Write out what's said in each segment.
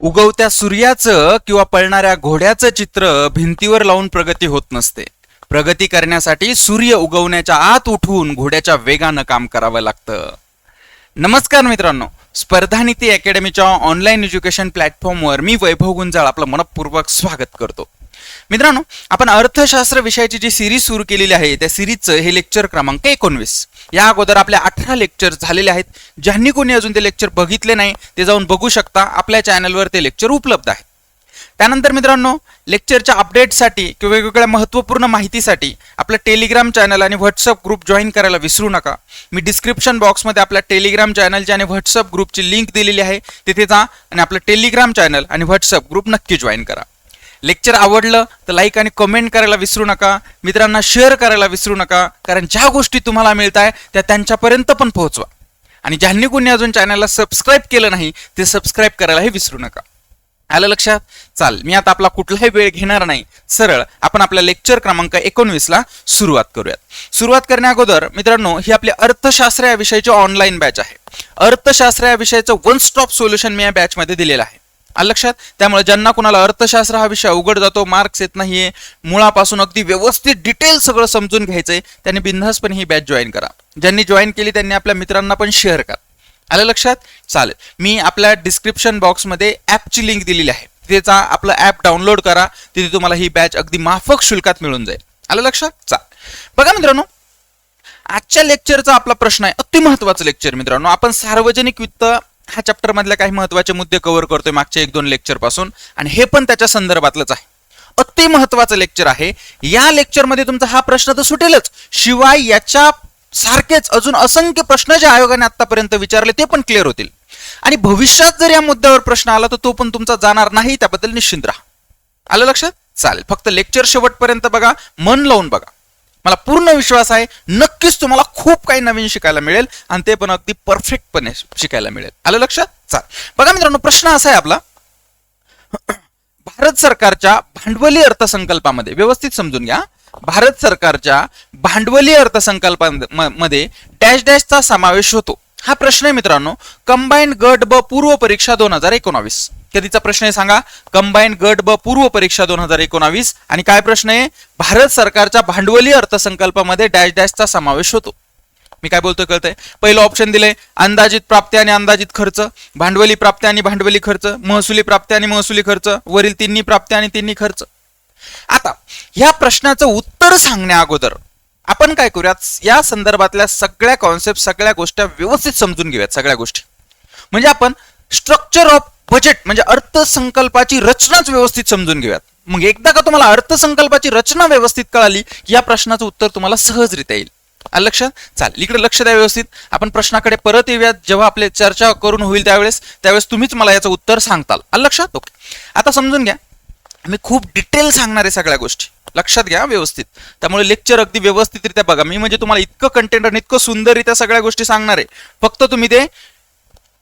उगवत्या सूर्याचं किंवा पळणाऱ्या घोड्याचं चित्र भिंतीवर लावून प्रगती होत नसते. प्रगती करण्यासाठी सूर्य उगवण्याच्या आत उठून घोड्याच्या वेगानं काम करावं लागतं. नमस्कार मित्रांनो स्पर्धा नीती अकॅडमीच्या ऑनलाईन एज्युकेशन प्लॅटफॉर्मवर मी वैभव गुंजाळ आपलं मनपूर्वक स्वागत करतो. मित्रांनो आपण अर्थशास्त्र विषयाची जी सिरीज सुरू केलेली आहे त्या सिरीजचं हे लेक्चर क्रमांक एकोणवीस. या अगोदर आपल्या अठरा लेक्चर झालेले आहेत. ज्यांनी कोणी अजून ते लेक्चर बघितले नाही ते जाऊन बघू शकता. आपल्या चॅनलवर ते लेक्चर उपलब्ध आहे. त्यानंतर मित्रांनो लेक्चरच्या अपडेटसाठी किंवा वेगवेगळ्या महत्त्वपूर्ण माहितीसाठी आपलं टेलिग्राम चॅनल आणि व्हॉट्सअप ग्रुप जॉईन करायला विसरू नका. मी डिस्क्रिप्शन बॉक्समध्ये आपल्या टेलिग्राम चॅनलची आणि व्हॉट्सअप ग्रुपची लिंक दिलेली आहे. तिथे जा आणि आपलं टेलिग्राम चॅनल आणि व्हॉट्सअप ग्रुप नक्की जॉईन करा. लेक्चर आवडलं तर लाईक आणि कमेंट करायला विसरू नका. मित्रांना शेअर करायला विसरू नका. कारण ज्या गोष्टी तुम्हाला मिळत आहे त्या त्यांच्यापर्यंत पण पोहोचवा. आणि ज्यांनी कोणी अजून चॅनलला सबस्क्राईब केलं नाही ते सबस्क्राईब करायलाही विसरू नका. आलं लक्षात? चाल मी आता आपला कुठलाही वेळ घेणार नाही. सरळ आपण आपल्या लेक्चर क्रमांक एकोणवीसला सुरुवात करूयात. सुरुवात करण्या अगोदर मित्रांनो ही आपली अर्थशास्त्र या विषयाची ऑनलाईन बॅच आहे. अर्थशास्त्र या विषयाचं वन स्टॉप सोल्युशन मी या बॅचमध्ये दिलेलं आहे. लक्षात? त्यामुळे ज्यांना कुणाला अर्थशास्त्र हा विषय अवघड जातो मार्क्स येत नाहीये मुळापासून अगदी व्यवस्थित डिटेल सगळं समजून घ्यायचंय त्यांनी बिनधास्तपणे ही बॅच जॉईन करा. ज्यांनी जॉईन केली त्यांनी आपल्या मित्रांना पण शेअर करा. आलं लक्षात? चालेल. मी आपल्या डिस्क्रिप्शन बॉक्समध्ये ॲपची लिंक दिलेली आहे. तिथेचा आपलं ॲप डाउनलोड करा. तिथे तुम्हाला ही बॅच अगदी माफक शुल्कात मिळून जाईल. आलं लक्षात? चाल. बघा मित्रांनो आजच्या लेक्चरचा आपला प्रश्न आहे. अति महत्वाचं लेक्चर मित्रांनो. आपण सार्वजनिक वित्त ह्या चॅप्टर मधल्या काही महत्त्वाचे मुद्दे कव्हर करतोय मागच्या एक दोन लेक्चरपासून. आणि हे पण त्याच्या संदर्भातलंच आहे. अति महत्वाचं लेक्चर आहे. या लेक्चरमध्ये तुमचा हा प्रश्न तर सुटेलच. शिवाय याच्या सारखेच अजून असंख्य प्रश्न जे आयोगाने आतापर्यंत विचारले ते पण क्लिअर होतील. आणि भविष्यात जर या मुद्द्यावर प्रश्न आला तर तो पण तुमचा जाणार नाही त्याबद्दल निश्चिंत राहा. आलं लक्षात? चालेल. फक्त लेक्चर शेवटपर्यंत बघा मन लावून बघा. मला पूर्ण विश्वास आहे. नक्कीच तुम्हाला खूप काही नवीन शिकायला मिळेल आणि ते पण अगदी परफेक्टपणे शिकायला मिळेल. आलं लक्षात? चाल. बघा मित्रांनो प्रश्न असा आहे आपला. भारत सरकारच्या भांडवली अर्थसंकल्पामध्ये व्यवस्थित समजून घ्या. भारत सरकारच्या भांडवली अर्थसंकल्पामध्ये डॅश डॅशचा समावेश होतो. हा प्रश्न आहे मित्रांनो कंबाईंड गट ब पूर्व परीक्षा दोन हजार एकोणावीस. कधीचा प्रश्न आहे सांगा. कंबाईंड गट ब पूर्व परीक्षा दोन हजार एकोणावीस. आणि काय प्रश्न आहे? भारत सरकारच्या भांडवली अर्थसंकल्पामध्ये डॅश डॅशचा समावेश होतो. मी काय बोलतोय कळतंय? पहिलं ऑप्शन दिले अंदाजित प्राप्ती आणि अंदाजित खर्च. भांडवली प्राप्ती आणि भांडवली खर्च. महसुली प्राप्ती आणि महसुली खर्च. वरील तिन्ही प्राप्ती आणि तिन्ही खर्च. आता ह्या प्रश्नाचं उत्तर सांगण्या अगोदर आपण काय करूयात? या संदर्भातल्या सगळ्या कॉन्सेप्ट सगळ्या गोष्टी व्यवस्थित समजून घेऊयात सगळ्या गोष्टी. म्हणजे आपण स्ट्रक्चर ऑफ बजेट म्हणजे अर्थसंकल्पाची रचनाच व्यवस्थित समजून घेऊयात. मग एकदा का तुम्हाला अर्थसंकल्पाची रचना व्यवस्थित कळाली की या प्रश्नाचं उत्तर तुम्हाला सहजरित्या येईल. आलं लक्षात चालेल. इकडे लक्ष द्या व्यवस्थित. आपण प्रश्नाकडे परत येऊयात. जेव्हा आपले चर्चा करून होईल त्यावेळेस त्यावेळेस तुम्हीच मला याचं उत्तर सांगताल. आलं लक्षात ओके. आता समजून घ्या. मी खूप डिटेल सांगणार आहे सगळ्या गोष्टी. लक्षात घ्या व्यवस्थित. त्यामुळे लेक्चर अगदी व्यवस्थितरित्या बघा. मी म्हणजे तुम्हाला इतकं कंटेंट आणि इतकं सुंदररित्या सगळ्या गोष्टी सांगणार आहे. फक्त तुम्ही ते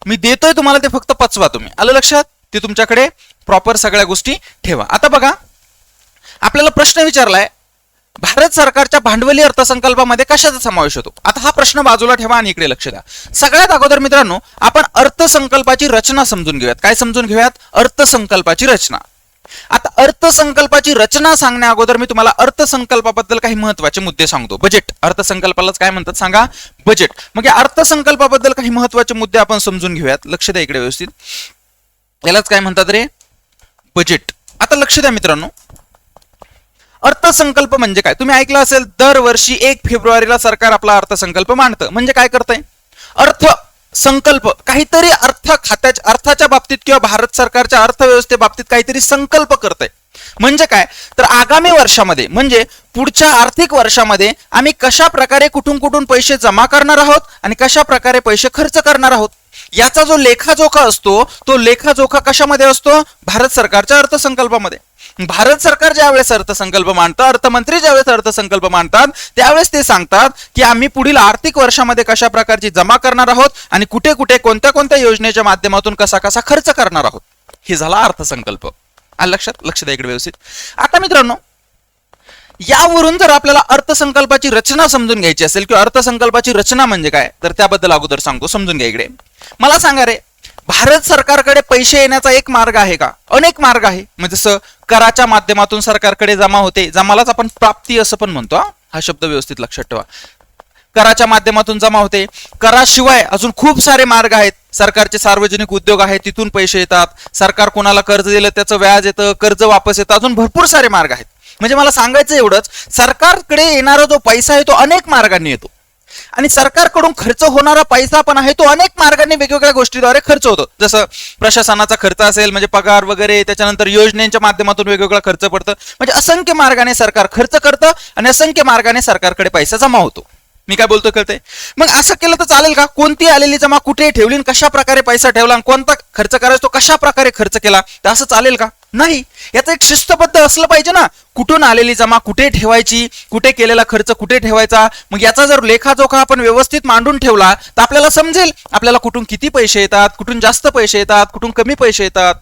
मी देतोय तुम्हाला ते फक्त पचवा तुम्ही. आलं लक्षात? ते तुमच्याकडे प्रॉपर सगळ्या गोष्टी ठेवा. आता बघा आपल्याला प्रश्न विचारलाय भारत सरकारच्या भांडवली अर्थसंकल्पामध्ये कशाचा समावेश होतो? आता हा प्रश्न बाजूला ठेवा आणि इकडे लक्ष द्या. सगळ्यात अगोदर मित्रांनो आपण अर्थसंकल्पाची रचना समजून घेऊयात. काय समजून घेऊयात? अर्थसंकल्पाची रचना. आता अर्थसंकल्पाची रचना सांगण्या अगोदर मी तुम्हाला अर्थसंकल्पाबद्दल काही महत्त्वाचे मुद्दे सांगतो. बजेट अर्थसंकल्पालाच काय म्हणतात सांगा? बजेट मग या अर्थसंकल्पाबद्दल काही महत्त्वाचे मुद्दे आपण समजून घेऊयात. लक्ष द्या इकडे व्यवस्थित. यालाच काय म्हणतात रे? बजेट आता लक्ष द्या मित्रांनो. अर्थसंकल्प म्हणजे काय? तुम्ही ऐकलं असेल दरवर्षी एक फेब्रुवारीला सरकार आपला अर्थसंकल्प मांडतं. म्हणजे काय करतंय? अर्थ संकल्प काहीतरी अर्थ खात्याच्या अर्थाच्या बाबतीत किंवा भारत सरकारच्या अर्थव्यवस्थेबाबतीत काहीतरी संकल्प करतंय. म्हणजे काय? तर आगामी वर्षामध्ये म्हणजे पुढच्या आर्थिक वर्षामध्ये आम्ही कशा प्रकारे कुठून कुठून पैसे जमा करणार आहोत आणि कशा प्रकारे पैसे खर्च करणार आहोत? याचा जो लेखाजोखा असतो तो लेखाजोखा कशामध्ये असतो? भारत सरकारच्या अर्थसंकल्पामध्ये. भारत सरकार ज्यावेळेस अर्थसंकल्प मांडतं अर्थमंत्री ज्यावेळेस अर्थसंकल्प मांडतात त्यावेळेस ते सांगतात की आम्ही पुढील आर्थिक वर्षामध्ये कशा प्रकारची जमा करणार आहोत आणि कुठे कुठे कोणत्या कोणत्या योजनेच्या माध्यमातून कसा कसा खर्च करणार आहोत. हे झाला अर्थसंकल्प. लक्षात? लक्ष द्या इकडे व्यवस्थित. आता मित्रांनो यावरून जर आपल्याला अर्थसंकल्पाची रचना समजून घ्यायची असेल किंवा अर्थसंकल्पाची रचना म्हणजे काय तर त्याबद्दल अगोदर सांगतो. समजून घ्या इकडे. मला सांगा रे भारत सरकारकडे पैसे येण्याचा एक मार्ग आहे का? अनेक मार्ग आहे. म्हणजे जसं कराच्या माध्यमातून सरकारकडे जमा होते. जमालाच आपण प्राप्ती असं पण म्हणतो हा. शब्द व्यवस्थित लक्षात ठेवा. कराच्या माध्यमातून जमा होते. कराशिवाय अजून खूप सारे मार्ग आहेत. सरकारचे सार्वजनिक उद्योग आहेत तिथून पैसे येतात. सरकार कोणाला कर्ज दिलं त्याचं व्याज येतं कर्ज वापस येतं. अजून भरपूर सारे मार्ग आहेत. म्हणजे मला सांगायचं एवढंच सरकारकडे येणारा जो पैसा आहे तो अनेक मार्गांनी येतो. आणि सरकारकडून खर्च होणारा पैसा पण आहे तो अनेक मार्गाने वेगवेगळ्या गोष्टीद्वारे खर्च होतो. जसं प्रशासनाचा खर्च असेल म्हणजे पगार वगैरे त्याच्यानंतर योजनेच्या माध्यमातून वेगवेगळा खर्च पडतं. म्हणजे असंख्य मार्गाने सरकार खर्च करतं आणि असंख्य मार्गाने सरकारकडे पैसा जमा होतो. मी काय बोलतो कळते मग असं केलं तर चालेल का? कोणती आलेली जमा कुठे ठेवली आणि कशा प्रकारे पैसा ठेवला आणि कोणता खर्च करायचा तो कशा प्रकारे खर्च केला? तर असं चालेल का? नाही याचं एक शिस्तबद्ध असलं पाहिजे ना. कुठून आलेली जमा कुठे ठेवायची कुठे केलेला खर्च कुठे ठेवायचा? मग याचा जर लेखाजोखा आपण व्यवस्थित मांडून ठेवला तर आपल्याला समजेल आपल्याला कुठून किती पैसे येतात कुठून जास्त पैसे येतात कुठून कमी पैसे येतात.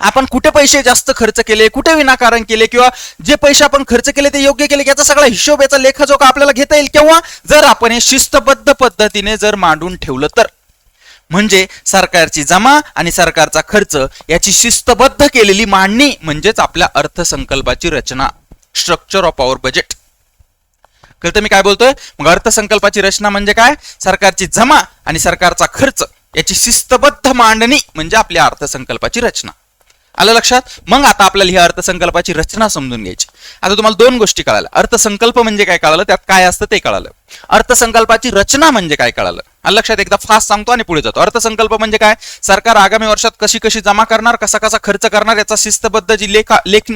आपण कुठे पैसे जास्त खर्च केले कुठे विनाकारण केले किंवा जे पैसे आपण खर्च केले ते योग्य केले याचा सगळा हिशोब याचा लेखाजोखा आपल्याला घेता येईल. किंवा जर आपण हे शिस्तबद्ध पद्धतीने जर मांडून ठेवलं तर. म्हणजे सरकारची जमा आणि सरकारचा खर्च याची शिस्तबद्ध केलेली मांडणी म्हणजेच आपल्या अर्थसंकल्पाची रचना स्ट्रक्चर ऑफ आवर बजेट कळतं मी काय बोलतोय? मग अर्थसंकल्पाची रचना म्हणजे काय? सरकारची जमा आणि सरकारचा खर्च याची शिस्तबद्ध मांडणी म्हणजे आपल्या अर्थसंकल्पाची रचना. आलं लक्षात? मग आता आपल्याला ही अर्थसंकल्पाची रचना समजून घ्यायची. आता तुम्हाला दोन गोष्टी कळाल्या. अर्थसंकल्प म्हणजे काय कळालं? त्यात काय असतं ते कळालं. अर्थसंकल्पाची रचना म्हणजे काय कळालं? लक्षात एकदा फास्ट सांगतो आणि पुढे जातो. अर्थसंकल्प म्हणजे काय? सरकार आगामी वर्षात कशी कशी जमा करणार कसा कसा खर्च करणार याचा शिस्तबद्ध जी लेखा लेख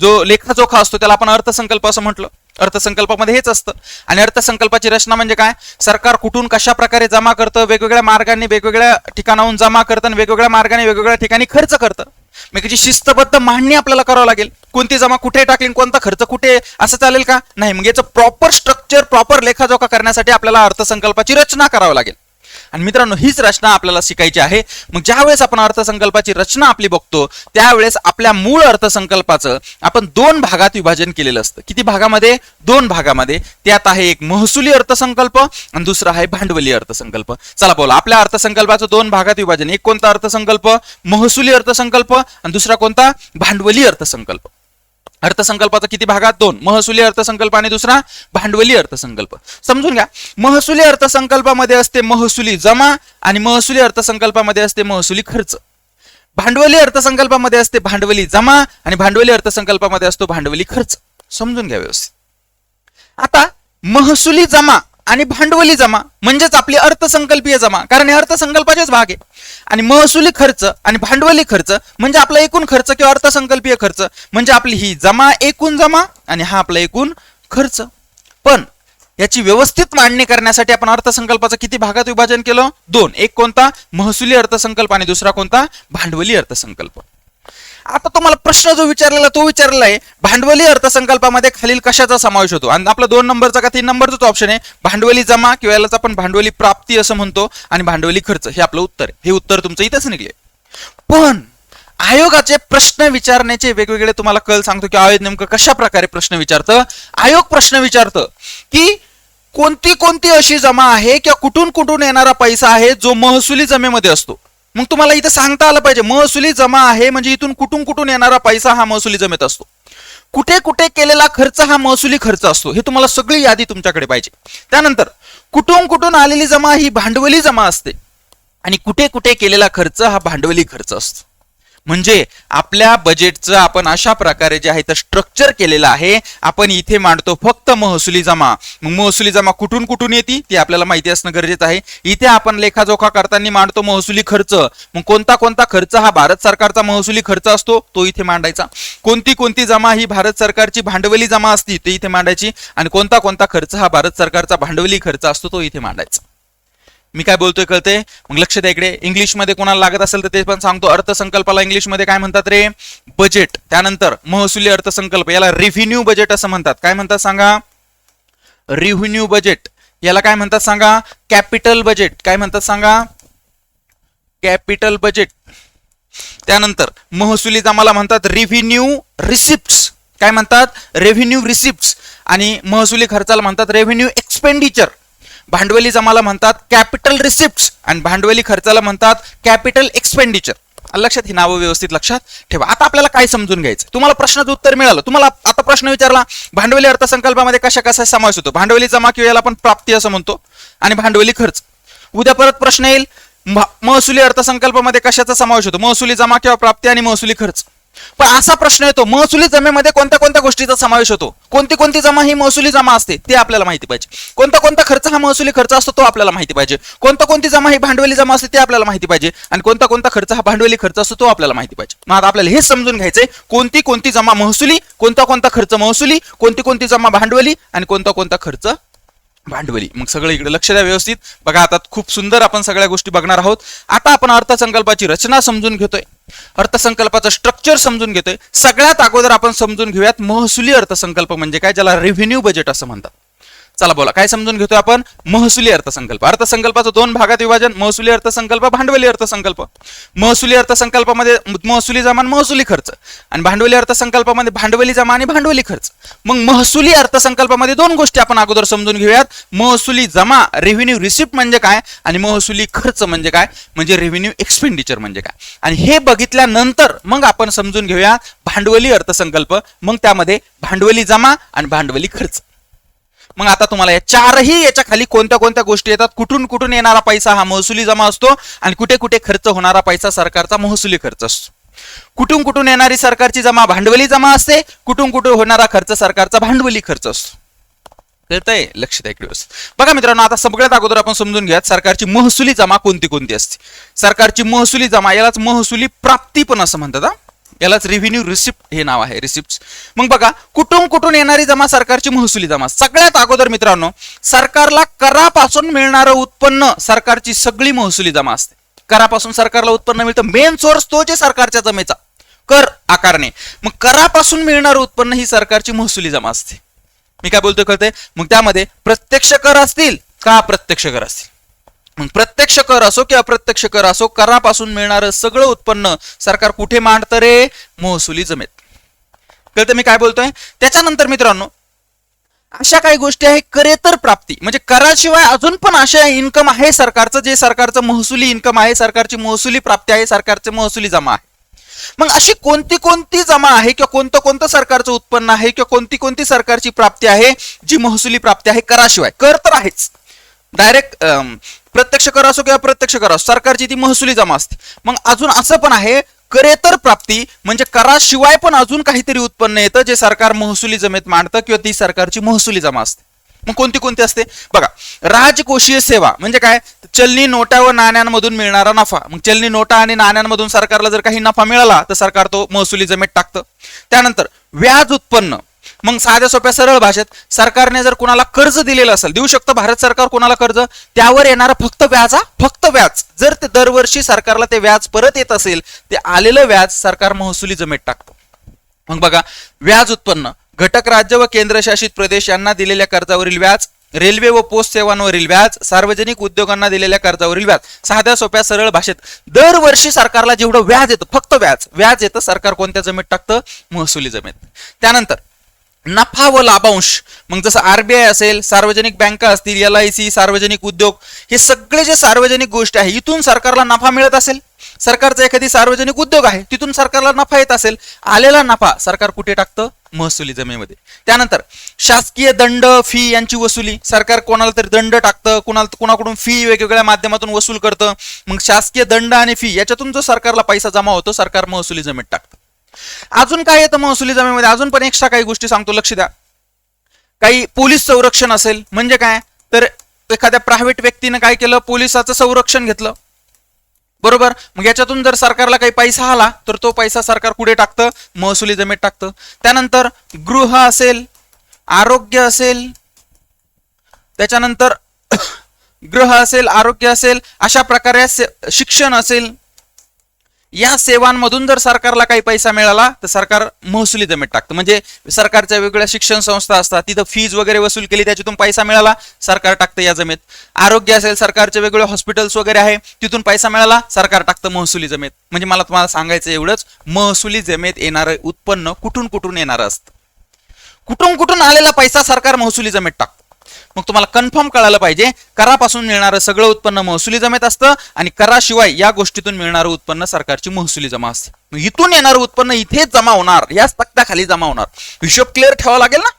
जो लेखाजोखा असतो त्याला आपण अर्थसंकल्प असं म्हटलं. अर्थसंकल्पामध्ये हेच असतं. आणि अर्थसंकल्पाची रचना म्हणजे काय? सरकार कुठून कशा प्रकारे जमा करतं वेगवेगळ्या मार्गाने वेगवेगळ्या ठिकाणाहून जमा करतं आणि वेगवेगळ्या मार्गाने वेगवेगळ्या ठिकाणी खर्च करतं. मग याची शिस्तबद्ध मांडणी आपल्याला करावं लागेल? कोणती जमा कुठे टाकली कोणता खर्च कुठे असं चालेल का? नाही मग याचं प्रॉपर स्ट्रक्चर प्रॉपर लेखाजोखा करण्यासाठी आपल्याला अर्थसंकल्पाची रचना करावी लागेल. आणि मित्रांनो हीच रचना आपल्याला शिकायची आहे. मग ज्यावेळेस आपण अर्थसंकल्पाची रचना आपली बघतो त्यावेळेस आपल्या मूळ अर्थसंकल्पाचं आपण दोन भागात विभाजन केलेलं असतं. किती भागामध्ये? दोन भागामध्ये. त्यात आहे एक महसुली अर्थसंकल्प आणि दुसरा आहे भांडवली अर्थसंकल्प. चला बोला आपल्या अर्थसंकल्पाचं दोन भागात विभाजन. एक कोणता अर्थसंकल्प? महसुली अर्थसंकल्प आणि दुसरा कोणता? भांडवली अर्थसंकल्प. अर्थसंकल्पाचा किती भागात? दोन. महसुली अर्थसंकल्प आणि दुसरा भांडवली अर्थसंकल्प. समजून घ्या. महसुली अर्थसंकल्पामध्ये असते महसुली जमा आणि महसुली अर्थसंकल्पामध्ये असते महसुली खर्च. भांडवली अर्थसंकल्पामध्ये असते भांडवली जमा आणि भांडवली अर्थसंकल्पामध्ये असतो भांडवली खर्च. समजून घ्या व्यवस्थित. आता महसुली जमा आणि भांडवली जमा म्हणजेच आपली अर्थसंकल्पीय जमा. कारण हे अर्थसंकल्पाचेच भाग आहे. आणि महसुली खर्च आणि भांडवली खर्च म्हणजे आपला एकूण खर्च किंवा अर्थसंकल्पीय खर्च. म्हणजे आपली ही जमा एकूण जमा आणि हा आपला एकूण खर्च. पण याची व्यवस्थित मांडणी करण्यासाठी आपण अर्थसंकल्पाचं किती भागात विभाजन केलं? दोन. एक कोणता? महसुली अर्थसंकल्प आणि दुसरा कोणता? भांडवली अर्थसंकल्प. आता तुम्हाला प्रश्न जो विचारलेला तो विचारलेला आहे भांडवली अर्थसंकल्पामध्ये खालील कशाचा समावेश होतो? आणि आपला दोन नंबरचा का तीन तो ऑप्शन आहे भांडवली जमा किंवा यालाच आपण भांडवली प्राप्ती असं म्हणतो आणि भांडवली खर्च हे आपलं उत्तर हे उत्तर तुमचं इथंच निघले पण आयोगाचे प्रश्न विचारण्याचे वेगवेगळे तुम्हाला कल सांगतो की आयोग नेमकं कशा प्रकारे प्रश्न विचारतं? आयोग प्रश्न विचारतं की कोणती कोणती अशी जमा आहे किंवा कुठून कुठून येणारा पैसा आहे जो महसुली जमेमध्ये असतो? मग तुम्हाला इथं सांगता आलं पाहिजे महसुली जमा आहे म्हणजे इथून कुठून कुठून येणारा पैसा हा महसुली जमेत असतो. कुठे कुठे केलेला खर्च हा महसुली खर्च असतो हे तुम्हाला सगळी यादी तुमच्याकडे पाहिजे. त्यानंतर कुठून कुठून आलेली जमा ही भांडवली जमा असते आणि कुठे कुठे केलेला खर्च हा भांडवली खर्च असतो. म्हणजे आपल्या बजेटचं आपण अशा प्रकारे जे आहे तर स्ट्रक्चर केलेलं आहे. आपण इथे मांडतो फक्त महसुली जमा. मग महसुली जमा कुठून कुठून येते? ती आपल्याला माहिती असणं गरजेचं आहे. इथे आपण लेखाजोखा करताना मांडतो महसुली खर्च. मग कोणता कोणता खर्च हा भारत सरकारचा महसुली खर्च असतो? तो इथे मांडायचा. कोणती कोणती जमा ही भारत सरकारची भांडवली जमा असती ती इथे मांडायची. आणि कोणता कोणता खर्च हा भारत सरकारचा भांडवली खर्च असतो तो इथे मांडायचा. मी काय बोलतोय कळते मग लक्ष द्या इकडे. इंग्लिशमध्ये कोणाला लागत असेल तर ते पण सांगतो. अर्थसंकल्पाला इंग्लिशमध्ये काय म्हणतात रे? बजेट त्यानंतर महसुली अर्थसंकल्प. याला रेव्हेन्यू बजेट असं म्हणतात. काय म्हणतात सांगा? रेव्हेन्यू बजेट याला काय म्हणतात सांगा? कॅपिटल बजेट काय म्हणतात सांगा? कॅपिटल बजेट त्यानंतर महसुली जमाला म्हणतात रेव्हेन्यू रिसिप्ट काय म्हणतात? रेव्हेन्यू रिसिप्ट आणि महसुली खर्चाला म्हणतात रेव्हेन्यू एक्सपेंडिचर भांडवली जमाला म्हणतात कॅपिटल रिसिप्ट आणि भांडवली खर्चाला म्हणतात कॅपिटल एक्सपेंडिचर लक्षात ही नावं व्यवस्थित लक्षात ठेवा. आता आपल्याला काय समजून घ्यायचं? तुम्हाला प्रश्नाचं उत्तर मिळालं. तुम्हाला आता प्रश्न विचारला भांडवली अर्थसंकल्पामध्ये कशा कसा समावेश होतो? भांडवली जमा किंवा याला आपण प्राप्ती असं म्हणतो आणि भांडवली खर्च. उद्या परत प्रश्न येईल महसुली अर्थसंकल्पामध्ये कशाचा समावेश होतो? महसुली जमा किंवा प्राप्ती आणि महसुली खर्च. पण असा प्रश्न येतो महसुली जमेमध्ये कोणत्या कोणत्या गोष्टीचा समावेश होतो? कोणती कोणती जमा ही महसुली जमा असते ते आपल्याला माहिती पाहिजे. कोणता कोणता खर्च हा महसुली खर्च असतो तो आपल्याला माहिती पाहिजे. कोणता कोणती जमा ही भांडवली जमा असते ते आपल्याला माहिती पाहिजे. आणि कोणता कोणता खर्च हा भांडवली खर्च असतो तो आपल्याला माहिती पाहिजे. मग आता आपल्याला हेच समजून घ्यायचंय कोणती कोणती जमा महसुली कोणता कोणता खर्च महसुली कोणती कोणती जमा भांडवली आणि कोणता कोणता खर्च भांडवली. मग सगळं इकडे लक्ष द्या व्यवस्थित. बघा आता खूप सुंदर आपण सगळ्या गोष्टी बघणार आहोत. आता आपण अर्थसंकल्पाची रचना समजून घेतोय. अर्थसंकल्पाचं स्ट्रक्चर समजून घेतोय. सगळ्यात अगोदर आपण समजून घेऊयात महसुली अर्थसंकल्प म्हणजे काय ज्याला रेव्हेन्यू बजेट असं म्हणतात. चला बोला काय समजून घेतोय आपण? महसुली अर्थसंकल्प. अर्थसंकल्पाचं दोन भागात विभाजन महसुली अर्थसंकल्प भांडवली अर्थसंकल्प. महसुली अर्थसंकल्पामध्ये महसुली जमा आणि महसुली खर्च. आणि भांडवली अर्थसंकल्पामध्ये भांडवली जमा आणि भांडवली खर्च. मग महसुली अर्थसंकल्पामध्ये दोन गोष्टी आपण अगोदर समजून घेऊयात. महसुली जमा रेव्हेन्यू रिसिप्ट म्हणजे काय? आणि महसुली खर्च म्हणजे काय? म्हणजे रेव्हेन्यू एक्सपेंडिचर म्हणजे काय? आणि हे बघितल्यानंतर मग आपण समजून घेऊया भांडवली अर्थसंकल्प. मग त्यामध्ये भांडवली जमा आणि भांडवली खर्च. मग आता तुम्हाला या चारही याच्या खाली कोणत्या कोणत्या गोष्टी येतात? कुठून कुठून येणारा पैसा हा महसुली जमा असतो आणि कुठे कुठे खर्च होणारा पैसा सरकारचा महसुली खर्च असतो. कुठून कुठून येणारी सरकारची जमा भांडवली जमा असते कुठून कुठून होणारा खर्च सरकारचा भांडवली खर्च असतो. कळतंय? लक्ष द्या इकडे बघा मित्रांनो आता सगळ्यात अगोदर आपण समजून घ्या सरकारची महसुली जमा कोणती कोणती असते? सरकारची महसुली जमा यालाच महसुली प्राप्ती पण असं म्हणतात हा. यालाच रेव्हेन्यू रिसिप्ट हे नाव आहे रिसिप्ट मग बघा कुठून कुठून येणारी जमा सरकारची महसुली जमा? सगळ्यात अगोदर मित्रांनो सरकारला करापासून मिळणारं उत्पन्न सरकारची सगळी महसुली जमा असते. करापासून सरकारला उत्पन्न मिळतं. मेन सोर्स तो जे सरकारच्या जमेचा. कर आकारणे. मग करापासून मिळणारं उत्पन्न ही सरकारची महसुली जमा असते. मी काय बोलतोय कळते मग त्यामध्ये प्रत्यक्ष कर असतील का अप्रत्यक्ष कर असतील? मग प्रत्यक्ष कर असो किंवा अप्रत्यक्ष कर असो करापासून मिळणारं सगळं उत्पन्न सरकार कुठे मांडतं रे? महसुली जमेत. कळतं मी काय बोलतोय? त्याच्यानंतर मित्रांनो अशा काही गोष्टी आहे करेतर प्राप्ती. म्हणजे कराशिवाय अजून पण अशा इन्कम आहे सरकारचं जे सरकारचं महसुली इन्कम आहे सरकारची महसुली प्राप्ती आहे सरकारचे महसुली जमा आहे. मग अशी कोणती कोणती जमा आहे किंवा कोणतं कोणतं सरकारचं उत्पन्न आहे किंवा कोणती कोणती सरकारची प्राप्ती आहे जी महसुली प्राप्ती आहे कराशिवाय? कर तर आहेच. डायरेक्ट प्रत्यक्ष कर असो किंवा प्रत्यक्ष कर असो सरकारची ती महसुली जमा असते. मग अजून असं पण आहे करेतर प्राप्ती म्हणजे कराशिवाय पण अजून काहीतरी उत्पन्न येतं जे सरकार महसुली जमेत मांडतं किंवा ती सरकारची महसुली जमा असते. मग कोणती कोणती असते? बघा राजकोषीय सेवा म्हणजे काय? चलनी नोटा व नाण्यांमधून मिळणारा नफा. मग चलनी नोटा आणि नाण्यांमधून सरकारला जर काही नफा मिळाला तर सरकार तो महसुली जमेत टाकतं. त्यानंतर व्याज उत्पन्न. मग साध्या सोप्या सरळ भाषेत सरकारने जर कुणाला कर्ज दिलेलं असेल देऊ शकतं भारत सरकार कुणाला कर्ज? त्यावर येणारा फक्त व्याज हा? फक्त व्याज. जर ते दरवर्षी सरकारला ते व्याज परत येत असेल ते आलेलं व्याज सरकार महसुली जमेत टाकतं. मग बघा व्याज उत्पन्न. घटक राज्य व केंद्रशासित प्रदेश यांना दिलेल्या कर्जावरील व्याज रेल्वे व पोस्ट सेवांवरील व्याज सार्वजनिक उद्योगांना दिलेल्या कर्जावरील व्याज. साध्या सोप्या सरळ भाषेत दरवर्षी सरकारला जेवढं व्याज येतं फक्त व्याज. व्याज येतं सरकार कोणत्या जमेत टाकतं? महसुली जमेत. त्यानंतर नफा व लाभांश. मग जसं आरबीआय असेल सार्वजनिक बँका असतील एल आय सी सार्वजनिक उद्योग हे सगळे जे सार्वजनिक गोष्ट आहे इथून सरकारला नफा मिळत असेल. सरकारचा एखादी सार्वजनिक उद्योग आहे तिथून सरकारला नफा येत असेल. आलेला नफा सरकार कुठे टाकतं? महसुली जमेमध्ये त्यानंतर शासकीय दंड फी यांची वसुली. सरकार कोणाला तरी दंड टाकतं कोणाला कोणाकडून फी वेगवेगळ्या माध्यमातून वसूल करतं. मग शासकीय दंड आणि फी याच्यातून जो सरकारला पैसा जमा होतो सरकार महसुली जमेत टाकतं. अजून काय येतं महसुली जमेमध्ये अजून पण एक्स्ट्रा काही गोष्टी सांगतो लक्ष द्या. काही पोलीस संरक्षण असेल म्हणजे काय? तर एखाद्या प्रायव्हेट व्यक्तीनं काय केलं? पोलिसाचं संरक्षण घेतलं. बरोबर? मग याच्यातून जर सरकारला काही पैसा आला तर तो पैसा सरकार कुठे टाकतं? महसुली जमेत टाकतं. त्यानंतर गृह असेल आरोग्य असेल त्याच्यानंतर ग्रह असेल आरोग्य असेल अशा प्रकारे शिक्षण असेल या सेवांमधून जर सरकारला काही पैसा मिळाला तर सरकार महसुली जमेत टाकतं. म्हणजे सरकारच्या वेगवेगळ्या शिक्षण संस्था असतात तिथं फीज वगैरे वसूल केली त्याच्यातून पैसा मिळाला सरकार टाकतं या जमेत. आरोग्य असेल सरकारचे वेगवेगळे हॉस्पिटल्स वगैरे आहे तिथून पैसा मिळाला सरकार टाकतं महसुली जमेत. म्हणजे मला तुम्हाला सांगायचं एवढंच महसुली जमेत येणारं उत्पन्न कुठून कुठून येणारं असतं. कुठून कुठून आलेला पैसा सरकार महसुली जमेत टाकतं. मग तुम्हाला कन्फर्म कळायला पाहिजे. करापासून मिळणारं सगळं उत्पन्न महसुली जमेत असतं आणि कराशिवाय या गोष्टीतून मिळणारं उत्पन्न सरकारची महसुली जमा असते. मग इथून येणारं उत्पन्न इथेच जमा होणार याच तक्त्याखाली जमा होणार. हिशोब क्लिअर ठेवावा लागेल ना?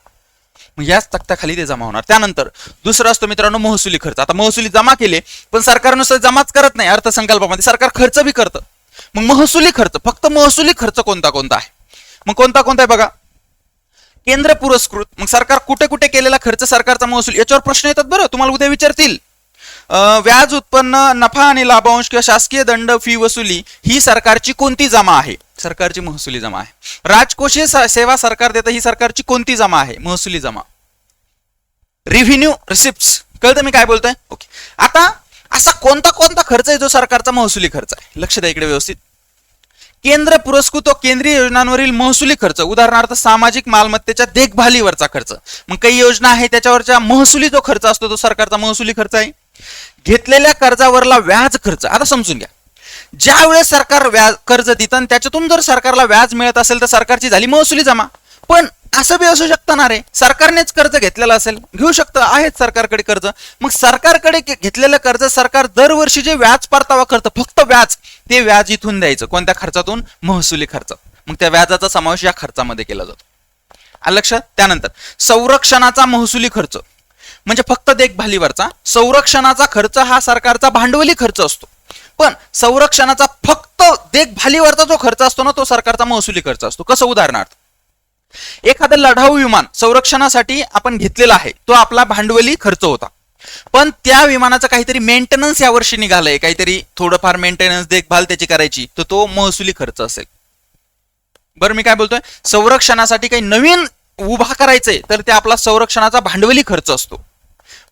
मग याच तक्त्याखाली ते जमा होणार. त्यानंतर दुसरं असतो मित्रांनो महसुली खर्च. आता महसुली जमा केले पण सरकार नुसतं जमाच करत नाही अर्थसंकल्पामध्ये. सरकार खर्च बी करतं. मग महसुली खर्च फक्त महसुली खर्च कोणता कोणता आहे? मग कोणता कोणता आहे बघा? केंद्र पुरस्कृत मग सरकार कुठे कुठे केलेला खर्च सरकारचा महसूल याच्यावर प्रश्न येतात बरं तुम्हाला उद्या विचारतील. व्याज उत्पन्न नफा आणि लाभांश किंवा शासकीय दंड फी वसुली ही सरकारची कोणती जमा आहे? सरकारची महसुली जमा आहे. राजकोषीय सेवा सरकार देतं ही सरकारची कोणती जमा आहे? महसुली जमा. रिव्हेन्यू रिसिप्ट कळतं मी काय बोलतोय? ओके आता असा कोणता कोणता खर्च आहे जो सरकारचा महसुली खर्च आहे? लक्ष द्या इकडे व्यवस्थित. केंद्र पुरस्कृत व केंद्रीय योजनांवरील महसुली खर्च उदाहरणार्थ सामाजिक मालमत्तेच्या देखभालीवरचा खर्च. मग काही योजना आहे त्याच्यावरच्या महसुली जो खर्च असतो तो सरकारचा महसुली खर्च आहे. घेतलेल्या कर्जावरला व्याज खर्च आता समजून घ्या. ज्या वेळेस सरकार व्याज कर्ज देतं आणि त्याच्यातून जर सरकारला व्याज मिळत असेल तर सरकारची झाली महसुली जमा. पण असं बी असू शकतं ना रे. सरकारनेच कर्ज घेतलेलं असेल. घेऊ शकतं आहेत सरकारकडे कर्ज. मग सरकारकडे घेतलेलं कर्ज सरकार दरवर्षी जे व्याज परतावा करतं फक्त व्याज ते व्याज इथून द्यायचं. कोणत्या खर्चातून? महसुली खर्च. मग त्या व्याजाचा समावेश या खर्चामध्ये केला जातो. आलं लक्षात? त्यानंतर संरक्षणाचा महसुली खर्च. म्हणजे फक्त देखभालीवरचा. संरक्षणाचा खर्च हा सरकारचा भांडवली खर्च असतो. पण संरक्षणाचा फक्त देखभालीवरचा जो खर्च असतो ना तो सरकारचा महसुली खर्च असतो. कसं? उदाहरणार्थ एखादं लढाऊ विमान संरक्षणासाठी आपण घेतलेला आहे तो आपला भांडवली खर्च होता. पण त्या विमानाचा काहीतरी मेंटेनन्स यावर्षी निघालंय काहीतरी थोडंफार मेंटेनन्स देखभाल त्याची करायची तर तो महसुली खर्च असेल. बरं मी काय बोलतोय? संरक्षणासाठी काही नवीन उभा करायचंय तर ते आपला संरक्षणाचा भांडवली खर्च असतो.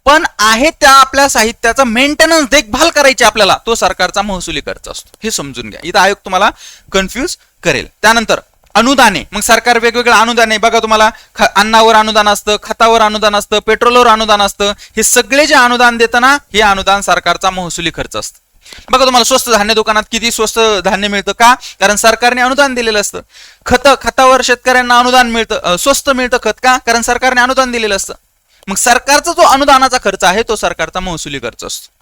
पण आहे त्या आपल्या साहित्याचा मेंटेनन्स देखभाल करायची आपल्याला तो सरकारचा महसुली खर्च असतो. हे समजून घ्या. इथं आयोग तुम्हाला कन्फ्यूज करेल. त्यानंतर अनुदाने. मग सरकार वेगवेगळे अनुदाने. बघा तुम्हाला अन्नावर अनुदान असतं खतावर अनुदान असतं पेट्रोलवर अनुदान असतं. हे सगळे जे अनुदान देताना हे अनुदान सरकारचा महसुली खर्च असतं. बघा तुम्हाला स्वस्त धान्य दुकानात किती स्वस्त धान्य मिळतं का? कारण सरकारने अनुदान दिलेलं असतं. खत खतावर शेतकऱ्यांना अनुदान मिळतं स्वस्त मिळतं खत का? कारण सरकारने अनुदान दिलेलं असतं. मग सरकारचा जो अनुदानाचा खर्च आहे तो सरकारचा महसुली खर्च असतो.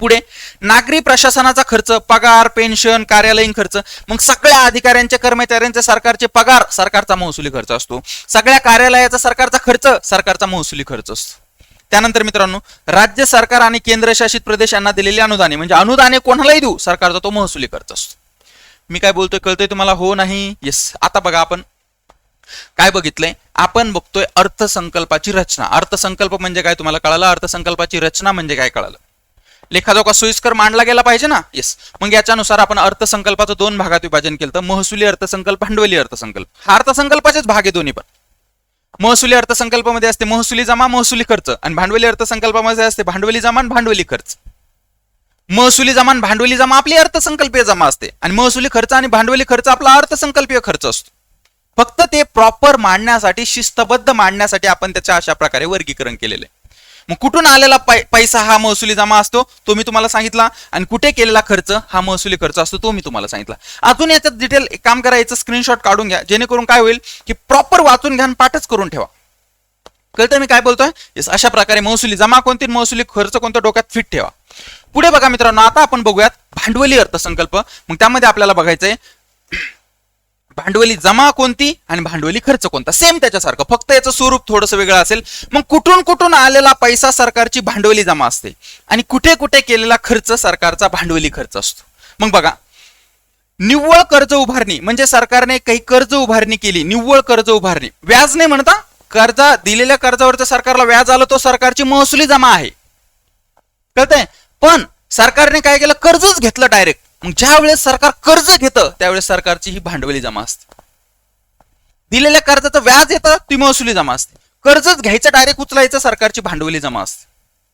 पुढे नागरी प्रशासनाचा खर्च पगार पेन्शन कार्यालयीन खर्च मग सगळ्या अधिकाऱ्यांचे कर्मचाऱ्यांचे सरकारचे पगार सरकारचा महसुली खर्च असतो. सगळ्या कार्यालयाचा सरकारचा खर्च सरकारचा महसुली खर्च असतो. त्यानंतर मित्रांनो राज्य सरकार आणि केंद्रशासित प्रदेश यांना दिलेली अनुदाने म्हणजे अनुदाने कोणालाही देऊ सरकारचा तो महसुली खर्च असतो. मी काय बोलतोय कळतोय तुम्हाला? हो नाही? येस आता बघा आपण. काय बघितलंय? आपण बघतोय अर्थसंकल्पाची रचना. अर्थसंकल्प म्हणजे काय तुम्हाला कळालं? अर्थसंकल्पाची रचना म्हणजे काय कळालं? लेखाजोखा सोयीस्कर मांडला गेला पाहिजे ना? येस मग याच्यानुसार आपण अर्थसंकल्पाचं दोन भागात विभाजन केलं तर महसुली अर्थसंकल्प भांडवली अर्थसंकल्प. हा अर्थसंकल्पाचेच भाग आहे दोन्ही पण. महसुली अर्थसंकल्पामध्ये असते महसुली जमा महसुली खर्च. आणि भांडवली अर्थसंकल्पामध्ये असते भांडवली जमा आणि भांडवली खर्च. महसुली जमा आणि भांडवली जमा आपली अर्थसंकल्पीय जमा असते. आणि महसुली खर्च आणि भांडवली खर्च आपला अर्थसंकल्पीय खर्च असतो. फक्त ते प्रॉपर मांडण्यासाठी शिस्तबद्ध मांडण्यासाठी आपण त्याच्या अशा प्रकारे वर्गीकरण केलेलं आहे. मग कुठून आलेला पै- पैसा हा महसुली जमा असतो? तो मी तुम्हाला सांगितला. आणि कुठे केलेला खर्च? हा महसुली खर्च असतो तो मी तुम्हाला सांगितला. अजून याच्यात डिटेल एक काम करायचं स्क्रीनशॉट काढून घ्या. जेणेकरून काय होईल की प्रॉपर वाचून घ्या आणि पाठच करून ठेवा. कळतं मी काय बोलतोय? येस अशा प्रकारे महसुली जमा कोणती महसुली खर्च कोणत्या डोक्यात फिट ठेवा. पुढे बघा मित्रांनो आता आपण बघूयात भांडवली अर्थसंकल्प. मग त्यामध्ये आपल्याला बघायचंय भांडवली जमा कोणती आणि भांडवली खर्च कोणता? सेम त्याच्यासारखं. फक्त याचं स्वरूप थोडंसं वेगळं असेल. मग कुठून कुठून आलेला पैसा सरकारची भांडवली जमा असते? आणि कुठे कुठे केलेला खर्च सरकारचा भांडवली खर्च असतो? मग बघा निव्वळ कर्ज उभारणी म्हणजे सरकारने काही कर्ज उभारणी केली निव्वळ कर्ज उभारणी. व्याज नाही म्हणता कर्ज दिलेल्या कर्जावरचं सरकारला व्याज आलं तो सरकारची महसुली जमा आहे. कळतंय? पण सरकारने काय केलं? कर्जच घेतलं डायरेक्ट मग ज्या वेळेस सरकार कर्ज घेतं त्यावेळेस सरकारची ही भांडवली जमा असते. दिलेल्या कर्जाचं व्याज येतं ती महसुली जमा असते. कर्जच घ्यायचं डायरेक्ट उचलायचं सरकारची भांडवली जमा असते.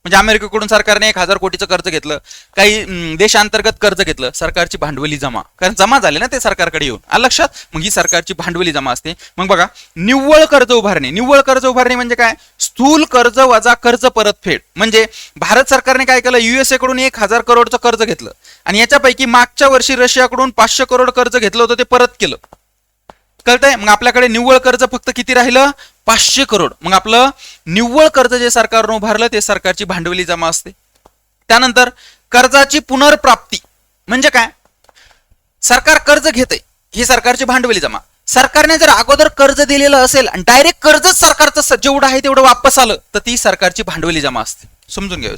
म्हणजे अमेरिकेकडून सरकारने एक हजार कोटीचं कर्ज घेतलं काही देशांतर्गत कर्ज घेतलं सरकारची भांडवली जमा. कारण जमा झाले ना ते सरकारकडे येऊन. आलं लक्षात? मग ही सरकारची भांडवली जमा असते. मग बघा निव्वळ कर्ज उभारणी. निव्वळ कर्ज उभारणी म्हणजे काय? स्थूल कर्ज वजा कर्ज परतफेड म्हणजे भारत सरकारने काय केलं? युएसए कडून एक हजार करोडचं कर्ज घेतलं. आणि याच्यापैकी मागच्या वर्षी रशियाकडून पाचशे करोड कर्ज घेतलं होतं ते परत केलं. कळतंय? मग आपल्याकडे निव्वळ कर्ज फक्त किती राहिलं? पाचशे करोड. मग आपलं निव्वळ कर्ज जे सरकारनं उभारलं ते सरकारची भांडवली जमा असते. त्यानंतर कर्जाची पुनर्प्राप्ती म्हणजे काय? सरकार कर्ज घेते ही सरकारची भांडवली जमा. सरकारने जर अगोदर कर्ज दिलेलं असेल आणि डायरेक्ट कर्जच सरकारचं जेवढं आहे तेवढं वापस आलं तर ती सरकारची भांडवली जमा असते. समजून घ्या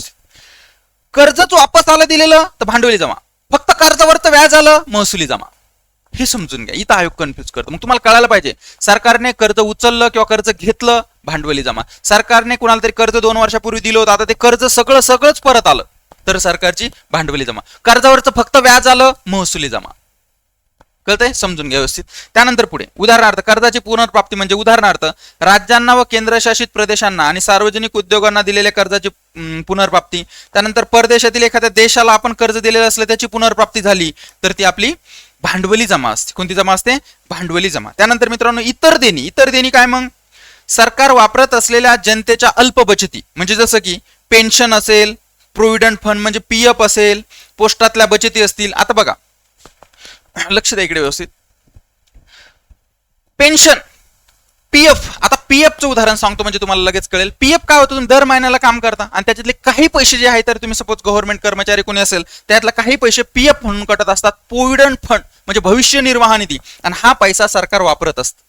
कर्जच वापस आलं दिलेलं तर भांडवली जमा. फक्त कर्जावरचं व्याज आलं महसुली जमा. हे समजून घ्या. इथं आयोग कन्फ्युज करतो. मग तुम्हाला कळायला पाहिजे सरकारने कर्ज उचललं किंवा कर्ज घेतलं भांडवली जमा. सरकारने कुणाला तरी कर्ज दोन वर्षापूर्वी दिलं होतं आता ते कर्ज सगळं सगळंच परत आलं. तर सरकारची भांडवली जमा. कर्जावरचं फक्त व्याज आलं महसुली जमा. कळतंय? समजून घ्या व्यवस्थित. त्यानंतर पुढे. उदाहरणार्थ कर्जाची पुनर्प्राप्ती म्हणजे उदाहरणार्थ राज्यांना व केंद्रशासित प्रदेशांना आणि सार्वजनिक उद्योगांना दिलेल्या कर्जाची पुनर्प्राप्ती. त्यानंतर परदेशातील एखाद्या देशाला आपण कर्ज दिलेलं असलं त्याची पुनर्प्राप्ती झाली तर ती आपली भांडवली जमा असते. कोणती जमा असते? भांडवली जमा. त्यानंतर मित्रांनो इतर देणी. इतर देणी काय मग? सरकार वापरत असलेल्या जनतेच्या अल्प बचती म्हणजे जसं की पेन्शन असेल प्रोव्हिडंट फंड म्हणजे पी एफ असेल पोस्टातल्या बचती असतील. आता बघा. लक्ष द्या इकडे व्यवस्थित. पेन्शन. पीएफ आता पीएफचं उदाहरण सांगतो म्हणजे तुम्हाला लगेच कळेल. पीएफ काय होतं तुम्ही दर महिन्याला काम करता आणि त्याच्यातले काही पैसे जे आहेत तर तुम्ही सपोज गव्हर्नमेंट कर्मचारी कोणी असेल त्यातला काही पैसे पीएफ म्हणून कटत असतात. प्रोव्हिडंट फंड म्हणजे भविष्य निर्वाह निधी. आणि हा पैसा सरकार वापरत असतं.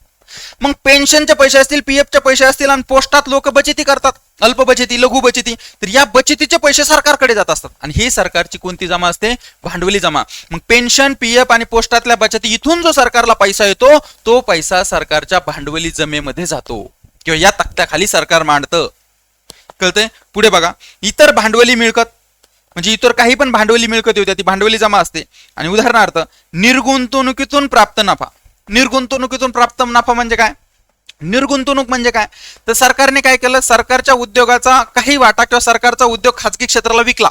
मग पेन्शनचे पैसे असतील पीएफचे पैसे असतील आणि पोस्टात लोक बचती करतात अल्प बचती लघु बचती तर या बचतीचे पैसे सरकारकडे जात असतात. आणि ही सरकारची कोणती जमा असते? भांडवली जमा. मग पेन्शन पीएफ आणि पोस्टातल्या बचती इथून जो सरकारला पैसा येतो तो पैसा सरकारच्या भांडवली जमेमध्ये जातो. किंवा या तक्त्याखाली सरकार मांडतं. कळतंय? पुढे बघा. इतर भांडवली मिळकत. म्हणजे इतर काही पण भांडवली मिळकत होत्या ती भांडवली जमा असते. आणि उदाहरणार्थ निर्गुंतवणुकीतून प्राप्त नफा. निर्गुंतवणुकीतून प्राप्त नफा म्हणजे काय? निर्गुंतवणूक म्हणजे काय? तर सरकारने काय केलं? सरकारच्या उद्योगाचा काही वाटा किंवा सरकारचा उद्योग खाजगी क्षेत्राला विकला.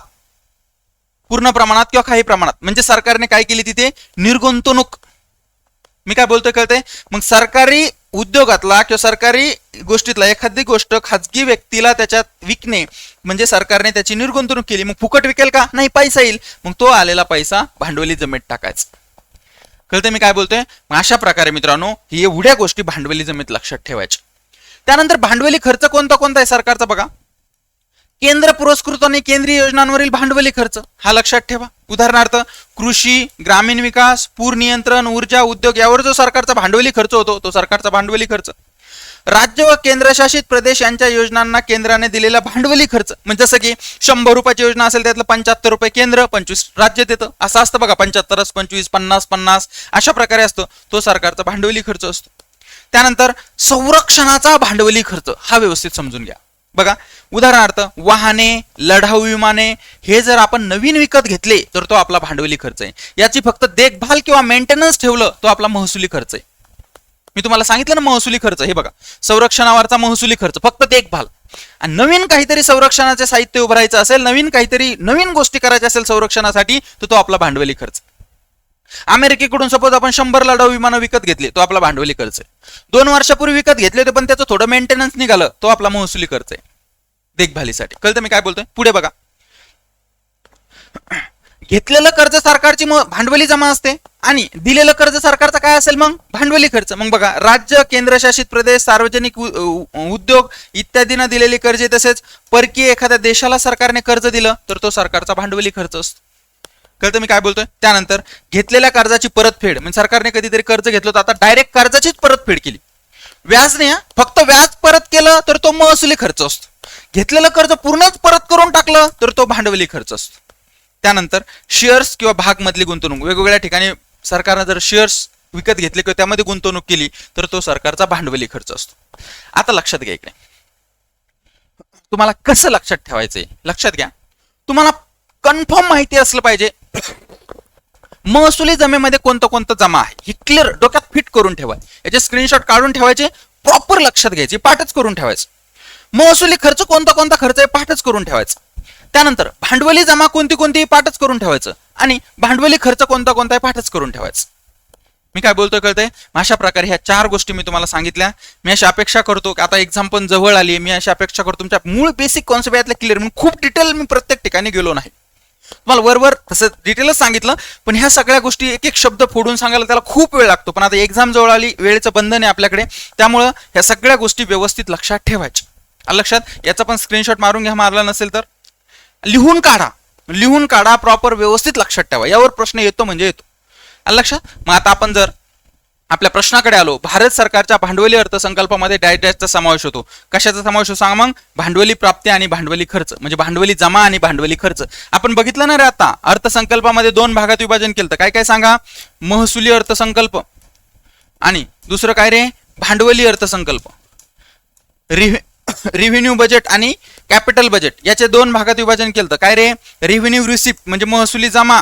पूर्ण प्रमाणात किंवा काही प्रमाणात. म्हणजे सरकारने काय केली तिथे? निर्गुंतवणूक. मी काय बोलतोय कळते मग सरकारी उद्योगातला किंवा सरकारी गोष्टीतला एखादी गोष्ट खाजगी व्यक्तीला त्याच्यात विकणे म्हणजे सरकारने त्याची निर्गुंतवणूक केली. मग फुकट विकेल का? नाही पैसा येईल. मग तो आलेला पैसा भांडवली जमेत टाकायचा. कळतं मी काय बोलतोय? अशा प्रकारे मित्रांनो ही एवढ्या गोष्टी भांडवली जमीत लक्षात ठेवायच्या. त्यानंतर भांडवली खर्च कोणता कोणता आहे सरकारचा बघा? केंद्र पुरस्कृत आणि केंद्रीय योजनांवरील भांडवली खर्च हा लक्षात ठेवा. उदाहरणार्थ कृषी ग्रामीण विकास पूर नियंत्रण ऊर्जा उद्योग यावर जो सरकारचा भांडवली खर्च होतो तो सरकारचा भांडवली खर्च. राज्य व केंद्रशासित प्रदेश यांच्या योजनांना केंद्राने दिलेला भांडवली खर्च. म्हणजे जसं की शंभर रुपयाची योजना असेल त्यातलं पंच्याहत्तर रुपये केंद्र पंचवीस राज्य देतं. असं असतं बघा पंच्याहत्तरच पंचवीस पन्नास पन्नास अशा प्रकारे असतो. तो सरकारचा भांडवली खर्च असतो. त्यानंतर संरक्षणाचा भांडवली खर्च हा व्यवस्थित समजून घ्या. बघा उदाहरणार्थ वाहने लढाऊ विमाने हे जर आपण नवीन विकत घेतले तर तो आपला भांडवली खर्च आहे. याची फक्त देखभाल किंवा मेंटेनन्स ठेवलं तो आपला महसुली खर्च आहे. मी तुम्हाला सांगितलं ना महसुली खर्च हे बघा. संरक्षणावरचा महसुली खर्च फक्त देखभाल आणि नवीन काहीतरी संरक्षणाचे साहित्य उभारायचं असेल नवीन काहीतरी नवीन गोष्टी करायच्या असेल संरक्षणासाठी तर तो आपला भांडवली खर्च. अमेरिकेकडून सपोज आपण शंभर लढाऊ विमानं विकत घेतली तो आपला भांडवली खर्च आहे. दोन वर्षापूर्वी विकत घेतले होते पण त्याचं थोडं मेंटेनन्स निघालं तो आपला महसुली खर्च आहे. देखभालीसाठी. कळतं मी काय बोलतोय? पुढे बघा. घेतलेलं कर्ज सरकारची भांडवली जमा असते. आणि दिलेलं कर्ज सरकारचा काय असेल मग? भांडवली खर्च. मग बघा राज्य केंद्रशासित प्रदेश सार्वजनिक उ- उद्योग इत्यादींना दिलेली कर्जे तसेच परकीय एखाद्या देशाला सरकारने कर्ज दिलं तर तो सरकारचा भांडवली खर्च असतो. कळतं मी काय बोलतोय? त्यानंतर घेतलेल्या कर्जाची परतफेड. म्हणजे सरकारने कधीतरी कर्ज घेतलं तर आता डायरेक्ट कर्जाचीच परतफेड केली. व्याज नाही हा, फक्त व्याज परत केलं तर तो महसुली खर्च असतो. घेतलेलं कर्ज पूर्णच परत करून टाकलं तर तो भांडवली खर्च असतो. त्यानंतर शेअर्स किंवा भाग मधली गुंतवणूक वेगवेगळ्या ठिकाणी सरकारनं जर शेअर्स विकत घेतले किंवा त्यामध्ये गुंतवणूक केली तर तो सरकारचा भांडवली खर्च असतो. आता लक्षात घ्या इकडे. तुम्हाला कसं लक्षात ठेवायचंय? लक्षात घ्या. तुम्हाला कन्फर्म माहिती असलं पाहिजे. महसुली जमेमध्ये कोणतं कोणतं जमा आहे? ही क्लिअर डोक्यात फिट करून ठेवा. याचे स्क्रीनशॉट काढून ठेवायचे प्रॉपर लक्षात घ्यायचे पाठच करून ठेवायचं. महसुली खर्च कोणता कोणता खर्च आहे पाठच करून ठेवायचं. त्यानंतर भांडवली जमा कोणती कोणती पाठच करून ठेवायचं आणि भांडवली खर्च कोणता कोणता पाठच करून ठेवायचं. मी काय बोलतोय कळतंय? मग अशा प्रकारे ह्या चार गोष्टी मी तुम्हाला सांगितल्या. मी अशी अपेक्षा करतो की आता एक्झाम पण जवळ आली मी अशी अपेक्षा करतो तुमच्या मूळ बेसिक कॉन्सेप्ट यातल्या क्लिअर म्हणून खूप डिटेल मी प्रत्येक ठिकाणी गेलो नाही. तुम्हाला वरवर तसं डिटेलच सांगितलं पण ह्या सगळ्या गोष्टी एक एक शब्द फोडून सांगायला त्याला खूप वेळ लागतो. पण आता एक्झाम जवळ आली वेळेचं बंधन आहे आपल्याकडे. त्यामुळं ह्या सगळ्या गोष्टी व्यवस्थित लक्षात ठेवायच्या. लक्षात याचा पण स्क्रीनशॉट मारून घ्या मारला नसेल तर. लिहून काढा. लिहून काढा प्रॉपर व्यवस्थित लक्षात ठेवा. यावर प्रश्न येतो म्हणजे येतो. लक्षात? मग आता आपण जर आपल्या प्रश्नाकडे आलो भारत सरकारच्या भांडवली अर्थसंकल्पामध्ये डॅश डॅशचा समावेश होतो. कशाचा समावेश होतो सांग मग? भांडवली प्राप्ती आणि भांडवली खर्च. म्हणजे भांडवली जमा आणि भांडवली खर्च. आपण बघितलं ना रे आता अर्थसंकल्पामध्ये दोन भागात विभाजन केलं तर काय काय सांगा? महसुली अर्थसंकल्प आणि दुसरं काय रे? भांडवली अर्थसंकल्प. रिव्हेन्यू बजेट आणि कॅपिटल बजेट याचे दोन भागात विभाजन केलं तर काय रे? रिव्हेन्यू रिसिप्ट म्हणजे महसुली जमा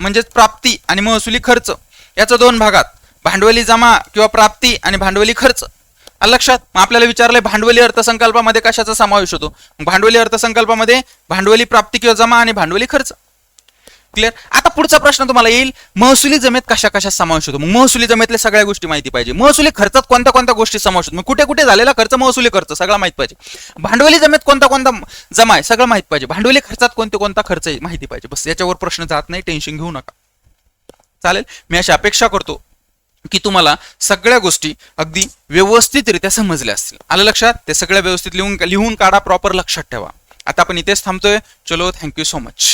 म्हणजेच प्राप्ती आणि महसुली खर्च. याचा दोन भागात भांडवली जमा किंवा प्राप्ती आणि भांडवली खर्च. लक्षात मग आपल्याला विचारलंय भांडवली अर्थसंकल्पामध्ये कशाचा समावेश होतो? भांडवली अर्थसंकल्पामध्ये भांडवली प्राप्ती किंवा जमा आणि भांडवली खर्च. क्लिअर आता पुढचा प्रश्न तुम्हाला येईल महसुली जमेत कशा कशा समावेश होतो? मग महसुली जमेतल्या सगळ्या गोष्टी माहिती पाहिजे. महसुली खर्चात कोणत्या कोणत्या गोष्टी समावेश होतो? मग कुठे कुठे झालेला खर्च? महसुली खर्च सगळा माहिती पाहिजे. भांडवली जमेत कोणता कोणता जमा आहे? सगळं माहिती पाहिजे. भांडवली खर्चात कोणते कोणता खर्च आहे? माहिती पाहिजे. बस याच्यावर प्रश्न जात नाही टेन्शन घेऊ नका. चालेल? मी अशी अपेक्षा करतो की तुम्हाला सगळ्या गोष्टी अगदी व्यवस्थितरित्या समजल्या असतील. आलं लक्षात? ते सगळ्या व्यवस्थित लिहून लिहून काढा प्रॉपर लक्षात ठेवा. आता आपण इथेच थांबतोय. चलो थँक्यू सो मच